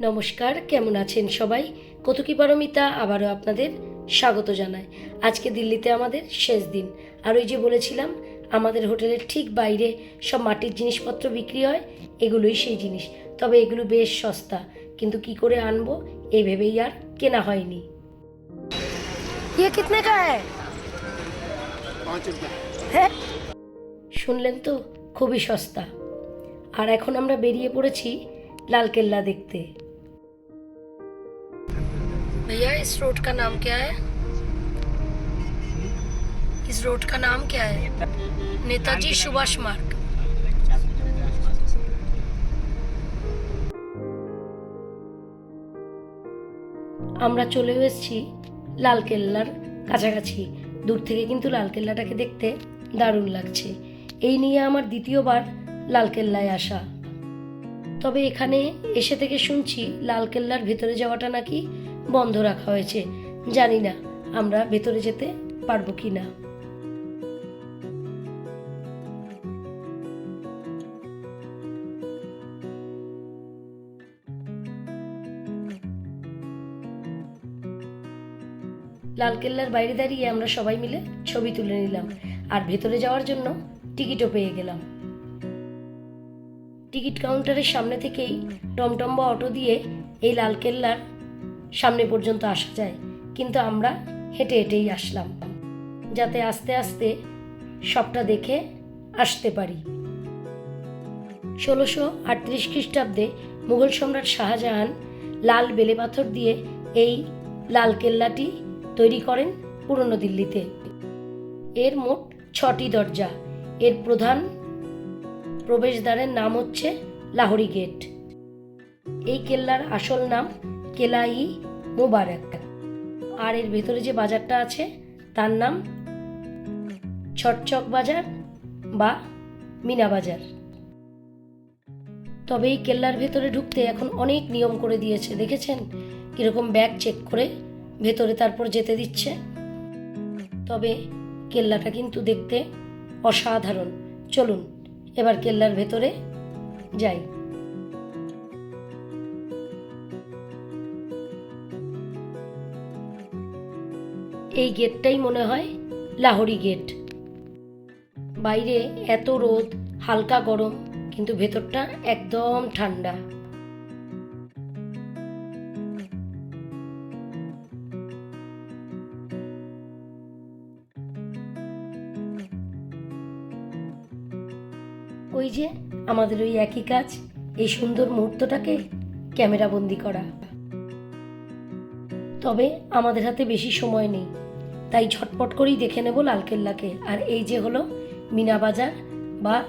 নমস্কার কেমন আছেন সবাই কতকি পারমিতা আবারও আপনাদের স্বাগত জানায় আজকে দিল্লিতে আমাদের শেষ দিন আর ওই যে বলেছিলাম আমাদের হোটেলের ঠিক বাইরে সব মাটির জিনিসপত্র বিক্রি হয় এগুলোই সেই জিনিস তবে এগুলো বেশ সস্তা কিন্তু কি করে আনবো এই ভেবেই আর কেনা হয়নি ইয়ে কিতনে কা হ্যায় पाँच रुपये হ্যাঁ শুনলেন তো খুবই সস্তা আর এখন আমরা বেরিয়ে পড়েছি লালকেল্লা দেখতে भैया इस रोड का नाम क्या है इस रोड का नाम क्या है नेताजी सुभाष मार्ग আমরা চলে এসেছি লালকেল্লার কাছাকাছি দূর থেকে কিন্তু লালকেল্লাটাকে দেখতে দারুণ লাগছে এই নিয়ে আমার দ্বিতীয়বার লালকেল্লায় আসা তবে এখানে এসে থেকে শুনছি লালকেল্লার ভেতরে যাওয়াটা নাকি বন্ধ রাখা হয়েছে। জানি না আমরা ভেতরে যেতে পারব কি না। লালকেল্লার বাইরে দাঁড়িয়ে আমরা সবাই মিলে ছবি তুলে নিলাম আর ভেতরে যাওয়ার জন্য টিকিটও পেয়ে গেলাম। টিকিট কাউন্টারের সামনে থেকেই টমটম বা অটো দিয়ে এই লালকেল্লার সামনে পর্যন্ত আসা যায়, কিন্তু আমরা হেঁটে হেঁটেই আসলাম, যাতে আস্তে আস্তে সবটা দেখে আসতে পারি। ষোলোশো আটত্রিশ খ্রিস্টাব্দে মুঘল সম্রাট শাহজাহান লাল বেলে পাথর দিয়ে এই লাল কেল্লাটি তৈরি করেন পুরনো দিল্লিতে। এর মোট ছটি দরজা, এর প্রধান প্রবেশদ্বারের নাম হচ্ছে লাহোরি গেট। এই কেল্লার আসল নাম কেলাই মুবারক আর এর ভেতরে যে বাজারটা আছে, তার নাম ছটচক বাজার বা মিনা বাজার। তবে এই কেল্লার ভেতরে ঢুকতে এখন অনেক নিয়ম করে দিয়েছে, দেখেছেন? কীরকম ব্যাগ চেক করে ভেতরে তারপর যেতে দিচ্ছে। তবে কেল্লাটা কিন্তু দেখতে অসাধারণ। চলুন, এবার কেল্লার ভেতরে যাই। এই গেটটাই মনে হয় লাহোরি গেট। বাইরে এত রোদ, হালকা গরম, কিন্তু ভেতরটা একদম ঠান্ডা। ওই যে আমাদের ওই একই কাজ, এই সুন্দর মুহূর্তটাকে ক্যামেরা বন্দি করা। তবে আমাদের হাতে বেশি সময় নেই। তাই ঝটপট করেই দেখে নেব লালকেল্লাকে। আর এই যে হলো মিনা বাজার বা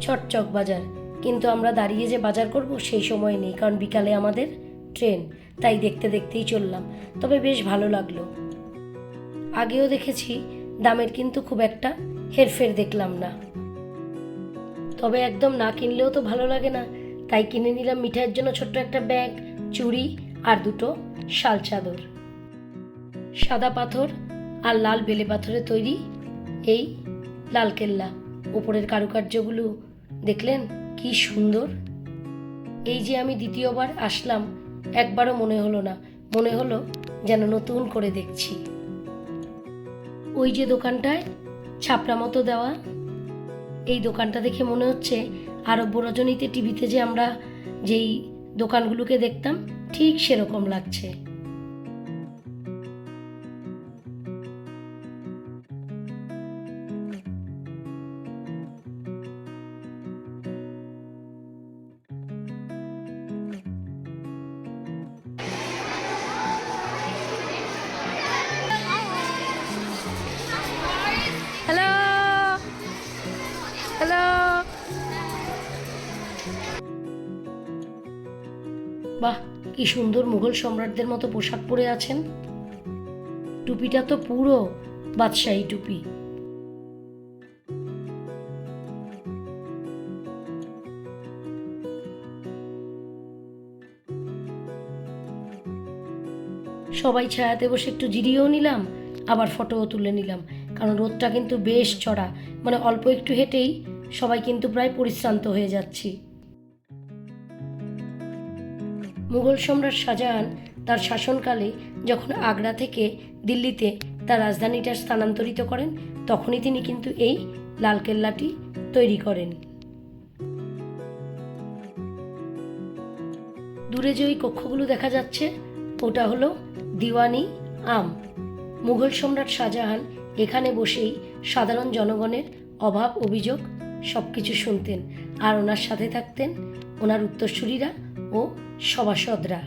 ছটচক বাজার। কিন্তু আমরা দাঁড়িয়ে যে বাজার করব সেই সময় নেই, কারণ বিকালে আমাদের ট্রেন। তাই দেখতে দেখতেই চললাম। তবে বেশ ভালো লাগল। আগেও দেখেছি, দামের কিন্তু খুব একটা হেরফের দেখলাম না। তবে একদম না কিনলেও তো ভালো লাগে না। তাই কিনে নিলাম মিঠাইয়ের জন্য ছোট্ট একটা ব্যাগ, চুড়ি আর দুটো শাল চাদর। সাদা পাথর আর লাল বেলে পাথরে তৈরি এই লালকেল্লা ওপরের কারুকার্যগুলো দেখলেন কি সুন্দর। এই যে আমি দ্বিতীয়বার আসলাম, একবারও মনে হলো না, মনে হলো যেন নতুন করে দেখছি। ওই যে দোকানটায় ছাপড়া মতো দেওয়া। এই দোকানটা দেখে মনে হচ্ছে আরব্য রজনীতে টিভিতে যে আমরা যেই দোকানগুলোকে দেখতাম ঠিক সেরকম লাগছে। বাহ, কি সুন্দর মুঘল সম্রাটদের মতো পোশাক পরে আছেন। টুপিটা তো পুরো বাদশাহী টুপি। সবাই ছায়াতে বসে একটু জিরিয়েও নিলাম, আবার ফটোও তুলে নিলাম, কারণ রোদটা কিন্তু বেশ চড়া মানে অল্প একটু হেঁটেই সবাই কিন্তু প্রায় পরিশ্রান্ত হয়ে যাচ্ছি। মুঘল সম্রাট শাহজাহান তার শাসনকালে যখন আগ্রা থেকে দিল্লিতে তার রাজধানীটা স্থানান্তরিত করেন, তখনই তিনি কিন্তু এই লালকেল্লাটি তৈরি করেন। দূরে যে ওই কক্ষগুলো দেখা যাচ্ছে, ওটা হলো দিওয়ানি আম। মুঘল সম্রাট শাহজাহান এখানে বসেই সাধারণ জনগণের অভাব, অভিযোগ সব কিছু শুনতেন আর ওনার সাথে থাকতেন, ওনার উত্তরসূরিরা ও সভাসদরা।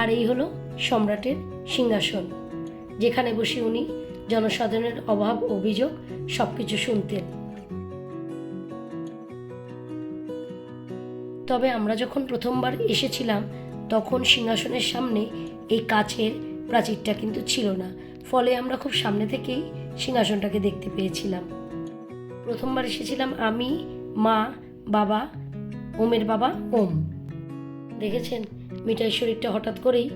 আর এই হলো সম্রাটের সিংহাসন, যেখানে বসে উনি জনসাধারণের অভাব, অভিযোগ সব কিছু শুনতেন। তবে আমরা যখন প্রথমবার এসেছিলাম, তখন সিংহাসনের সামনে এই কাচের প্রাচীরটা কিন্তু ছিল না। ফলে আমরা খুব সামনে থেকেই সিংহাসনটাকে দেখতে পেয়েছিলাম। প্রথমবার এসেছিলাম আমি, মা, বাবা, ওমের বাবা, ওম। দেখেছেন? মিঠাই শরীরটা হঠাৎ করেই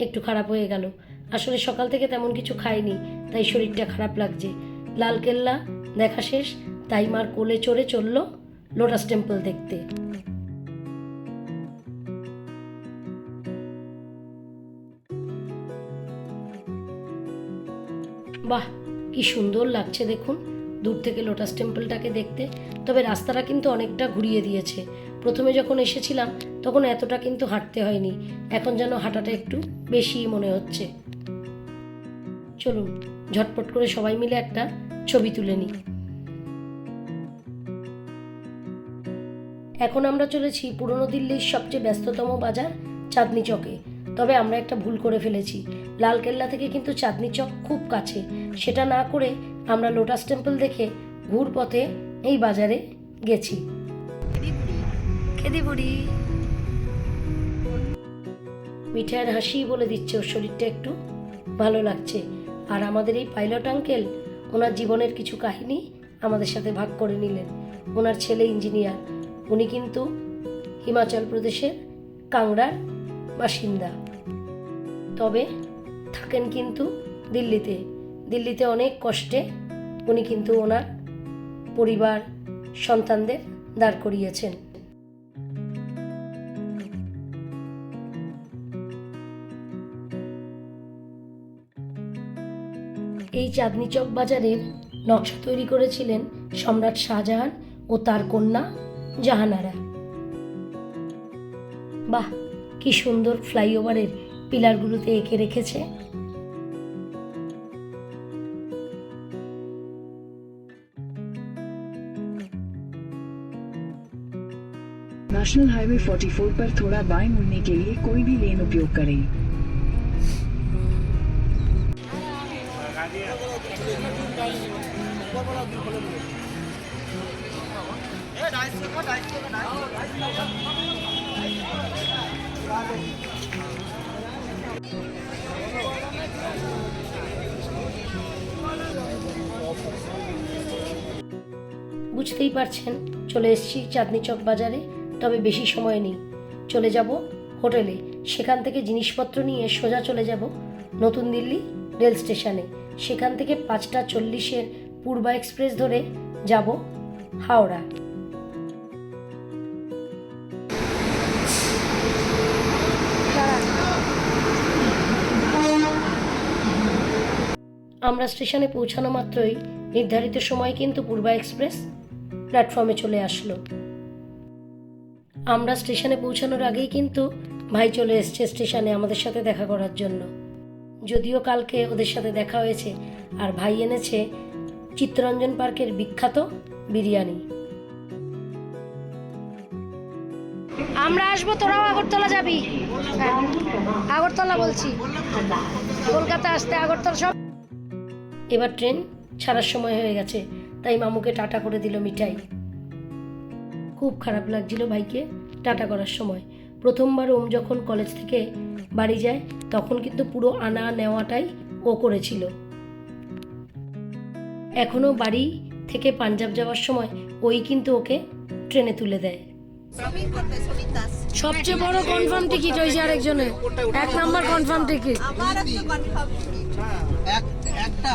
একটু খারাপ হয়ে গেল। আসলে সকাল থেকে তেমন কিছু খাইনি, তাই শরীরটা খারাপ লাগছে। লালকেল্লা দেখা শেষ, তাই মার কোলে চড়ে চলল লোটাস টেম্পল দেখতে। বাহ, কি সুন্দর লাগছে দেখুন। দূর থেকে লোটাস টেম্পলটাকে দেখতে। তবে রাস্তাটা কিন্তু অনেকটা ঘুরিয়ে দিয়েছে। প্রথমে যখন এসেছিলাম, তখন এতটা কিন্তু হাঁটতে হয়নি। এখন যেন হাঁটাটা একটু বেশিই মনে হচ্ছে। চলুন, ঝটপট করে সবাই মিলে একটা ছবি তুলে নিই। এখন আমরা চলেছি পুরনো দিল্লির সবচেয়ে ব্যস্ততম বাজার, চাঁদনি চকে। তবে আমরা একটা ভুল করে ফেলেছি। লালকেল্লা থেকে কিন্তু চাঁদনি চক খুব কাছে। সেটা না করে আমরা লোটাস টেম্পল দেখে ঘুর পথে এই বাজারে গেছি। খেদি বুড়ি মিঠাইয়ের হাসি বলে দিচ্ছে ওর শরীরটা একটু। ভালো লাগছে। আর আমাদের এই পাইলট আঙ্কেল ওনার জীবনের কিছু কাহিনী আমাদের সাথে ভাগ করে নিলেন। ওনার ছেলে ইঞ্জিনিয়ার। উনি কিন্তু হিমাচল প্রদেশের কাংড়ার বাসিন্দা। তবে থাকেন কিন্তু দিল্লিতে। দিল্লিতে অনেক কষ্টে উনি কিন্তু ওনার পরিবার, সন্তানদের দাঁড় করিয়েছেন। এই চাঁদনি চক বাজারের নকশা তৈরি করেছিলেন সম্রাট শাহজাহান ও তার কন্যা জাহানারা। বাহ, কি সুন্দর ফ্লাইওভারের পিলারগুলোতে এঁকে রেখেছে नेशनल हाईवे 44 पर थोड़ा बाएं मुड़ने के लिए कोई भी लेन उपयोग करें বুঝতেই পারছেন, চলে এসেছি চাঁদনি চক বাজারে, তবে বেশি সময় নেই। চলে যাব হোটেলে, সেখান থেকে জিনিসপত্র নিয়ে সোজা চলে যাব নতুন দিল্লি রেল স্টেশনে। সেখান থেকে পাঁচটা চল্লিশের পূর্বা এক্সপ্রেস ধরে যাব হাওড়া। আমরা স্টেশনে পৌঁছানো মাত্রই নির্ধারিত সময় কিন্তু পূর্বা এক্সপ্রেস প্ল্যাটফর্মে চলে আসলো। আমরা স্টেশনে পৌঁছানোর আগেই কিন্তু ভাই চলে এসছে স্টেশনে আমাদের সাথে দেখা করার জন্য। যদিও কালকে ওদের সাথে দেখা হয়েছে আর ভাই এনেছে চিত্তরঞ্জন পার্কের বিখ্যাত বিরিয়ানি। আমরা আসব তোরাও আগরতলা যাবি? হ্যাঁ, আগরতলা বলছি। কলকাতা আসতে আগরতলা সব এবার ট্রেন ছাড়ার সময় হয়ে গেছে। তাই মামুকে টাটা করে দিল মিঠাই। খুব খারাপ লাগছিল ভাইকে টাটা করার সময়। প্রথমবার ওম যখন কলেজ থেকে বাড়ি যায় তখন কিন্তু পুরো আনা নেওয়াটাই ও করেছিল। এখনও বাড়ি থেকে পাঞ্জাব যাওয়ার সময় ওই কিন্তু ওকে ট্রেনে তুলে দেয়। সবচেয়ে বড় কনফার্ম টিকিট হয়েছে আরেকজনের। এক নাম্বার কনফার্ম টিকিট একটা।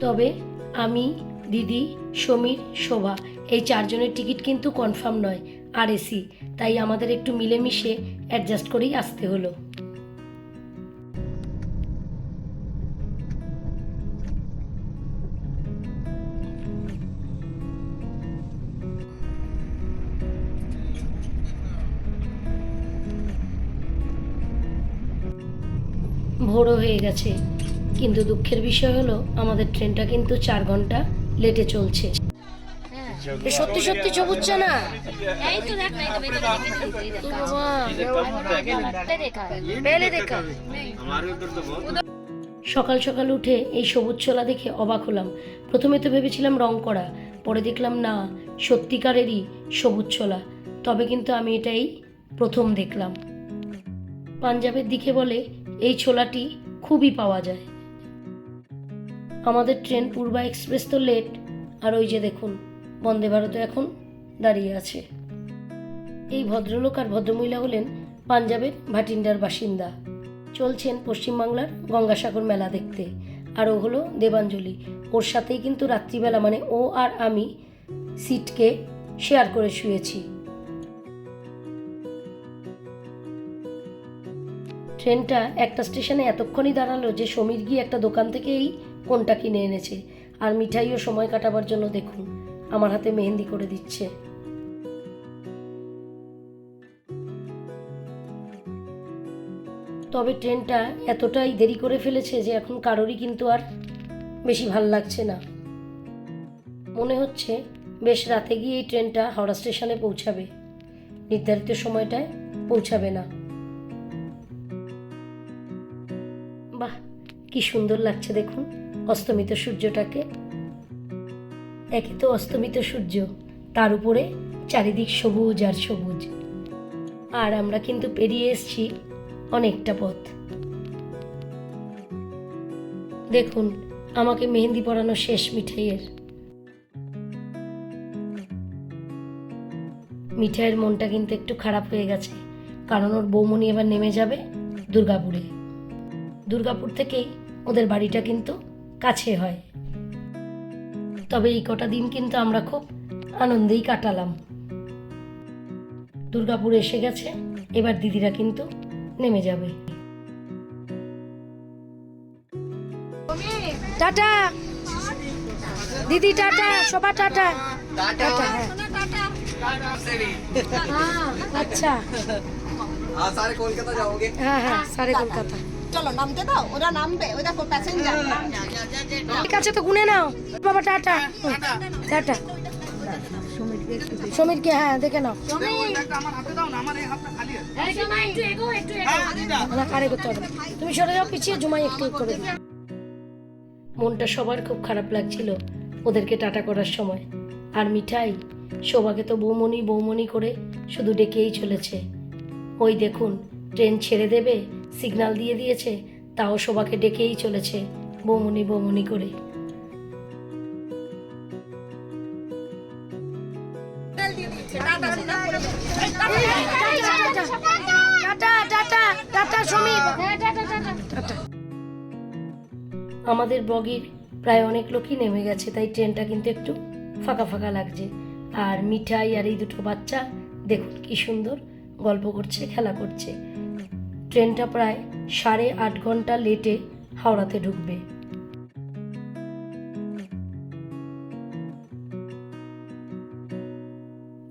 তবে আমি, দিদি, সমীর, শোভা, এই চারজনের টিকিট কিন্তু কনফার্ম নয়, আর এসি তাই আমাদের একটু মিলেমিশে অ্যাডজাস্ট করেই আসতে হলো। ভোরও হয়ে গেছে। কিন্তু দুঃখের বিষয় হলো আমাদের ট্রেনটা কিন্তু চার ঘণ্টা লেটে চলছে। এ সত্যি সত্যি সবুজ না এই তো দেখ না এটা ভেতরে দেখা। পেলে দেখা। সকাল সকাল উঠে এই সবুজ ছোলা দেখে অবাক হলাম। প্রথমে তো ভেবেছিলাম রং করা পরে দেখলাম না সত্যিকারেরই সবুজ ছোলা। তবে কিন্তু আমি এটাই প্রথম দেখলাম। পাঞ্জাবের দিকে বলে এই ছোলাটি খুবই পাওয়া যায়। আমাদের ট্রেন পূর্বা এক্সপ্রেস তো লেট। আর ওই যে দেখুন, বন্দে ভারত এখন দাঁড়িয়ে আছে। এই ভদ্রলোক আর ভদ্রমহিলা হলেন পাঞ্জাবের ভাটিন্ডার বাসিন্দা। চলছেন পশ্চিমবাংলার গঙ্গাসাগর মেলা দেখতে। আর ও হলো দেবাঞ্জলি। ওর সাথেই কিন্তু রাত্রিবেলা মানে ও আর আমি সিটকে শেয়ার করে শুয়েছি। ট্রেনটা একটা স্টেশনে এতক্ষণই দাঁড়াল যে সমীর গিয়ে একটা দোকান থেকে এই কোনটা কিনে এনেছে? আর মিঠাইও সময় কাটাবার জন্য দেখুন, আমার হাতে মেহেন্দি করে দিচ্ছে। তবে ট্রেনটা এতটাই দেরি করে ফেলেছে যে এখন কারোরই কিন্তু আর বেশি ভালো লাগছে না। মনে হচ্ছে বেশ রাতে গিয়ে এই ট্রেনটা হাওড়া স্টেশনে পৌঁছাবে। নির্ধারিত সময়টায় পৌঁছাবে না। বাহ, কি সুন্দর লাগছে দেখুন। অস্তমিত সূর্যটাকে। একে তো অস্তমিত সূর্য, তার উপরে চারিদিক সবুজ আর সবুজ। আর আমরা কিন্তু পেরিয়ে এসেছি অনেকটা পথ। দেখুন, আমাকে মেহেন্দি পরানো শেষ মিঠাইয়ের। মিঠাইয়ের মনটা কিন্তু একটু খারাপ হয়ে গেছে, কারণ ওর বৌমনি এবার নেমে যাবে দুর্গাপুরে। দুর্গাপুর থেকেই ওদের বাড়িটা কিন্তু কাছে হয়। তবে এই কটা দিন কিন্তু আমরা খুব আনন্দেই কাটালাম। দুর্গাপুর এসে গেছে এবার দিদিরা কিন্তু নেমে যাবে। টাটা। দিদি টাটা সবা টাটা। টাটা। হ্যাঁ। হ্যাঁ, আচ্ছা। সারে কলকাতা যাওগে হ্যাঁ হ্যাঁ সারে কলকাতা। চলো নামতে দাও ওরা নামবে ওই দেখো প্যাসেঞ্জার ঠিক আছে তো গুনে নাও। বাবা টাটা। টাটা। সমীরকে হ্যাঁ দেখে নাও। একটু এগো একটু এগো। না কারে করতে হবে তুমি সরে যাও পিছিয়ে জুমাই একটু করে মনটা সবার খুব খারাপ লাগছিল ওদেরকে টাটা করার সময়। আর মিঠাই শোভাকে তো বৌমনি বৌমনি করে শুধু ডেকেই চলেছে। ওই দেখুন ট্রেন ছেড়ে দেবে সিগন্যাল দিয়ে দিয়েছে, তাও শোভাকে ডেকেই চলেছে, বৌমনি বৌমনি করে। আমাদের বগির প্রায় অনেক লোকই নেমে গেছে, তাই ট্রেনটা কিন্তু একটু ফাঁকা ফাঁকা লাগছে। আর মিঠাই আর এই দুটো বাচ্চা, দেখুন কি সুন্দর গল্প করছে, খেলা করছে। ট্রেনটা প্রায় সাড়ে আট ঘণ্টা লেটে হাওড়াতে ঢুকবে।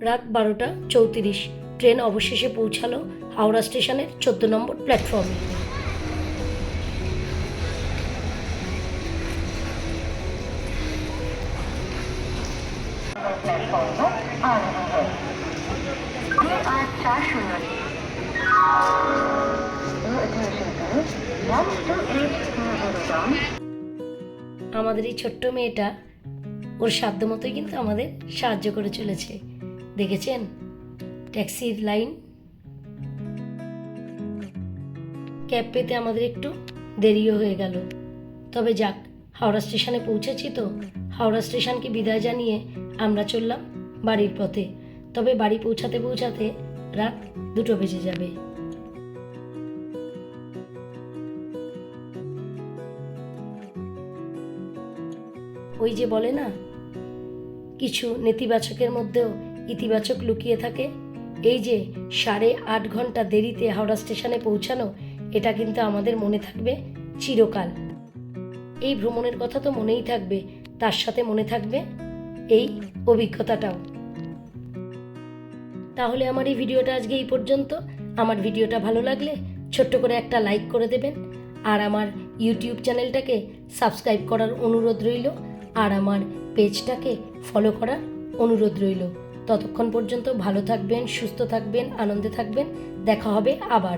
রাত বারোটা চৌত্রিশ, ট্রেন অবশেষে পৌঁছালো হাওড়া স্টেশনের চোদ্দ নম্বর প্ল্যাটফর্মে। আমাদের এই ছোট্ট মেয়েটা ওর সাধ্য মতোই কিন্তু আমাদের সাহায্য করে চলেছে। দেখেছেন? ট্যাক্সির লাইন। ক্যাব পেতে আমাদের একটু দেরিও হয়ে গেল। তবে যাক, হাওড়া স্টেশনে পৌঁছেছি তো। হাওড়া স্টেশনকে বিদায় জানিয়ে আমরা চললাম বাড়ির পথে। তবে বাড়ি পৌঁছাতে পৌঁছাতে রাত দুটো বেজে যাবে। ওই যে বলে না, কিছু নেতিবাচকের মধ্যেও ইতিবাচক লুকিয়ে থাকে। এই যে সাড়ে আট ঘণ্টা দেরিতে হাওড়া স্টেশনে পৌঁছানো, এটা কিন্তু আমাদের মনে থাকবে চিরকাল। এই ভ্রমণের কথা তো মনেই থাকবে, তার সাথে মনে থাকবে এই অভিজ্ঞতাটাও। তাহলে আমার এই ভিডিওটা আজকে এই পর্যন্ত। আমার ভিডিওটা ভালো লাগলে ছোট্ট করে একটা লাইক করে দেবেন। আর আমার ইউটিউব চ্যানেলটাকে সাবস্ক্রাইব করার অনুরোধ রইল। আর আমার পেজটাকে ফলো করার অনুরোধ রইল। ততক্ষণ পর্যন্ত ভালো থাকবেন, সুস্থ থাকবেন, আনন্দে থাকবেন। দেখা হবে আবার।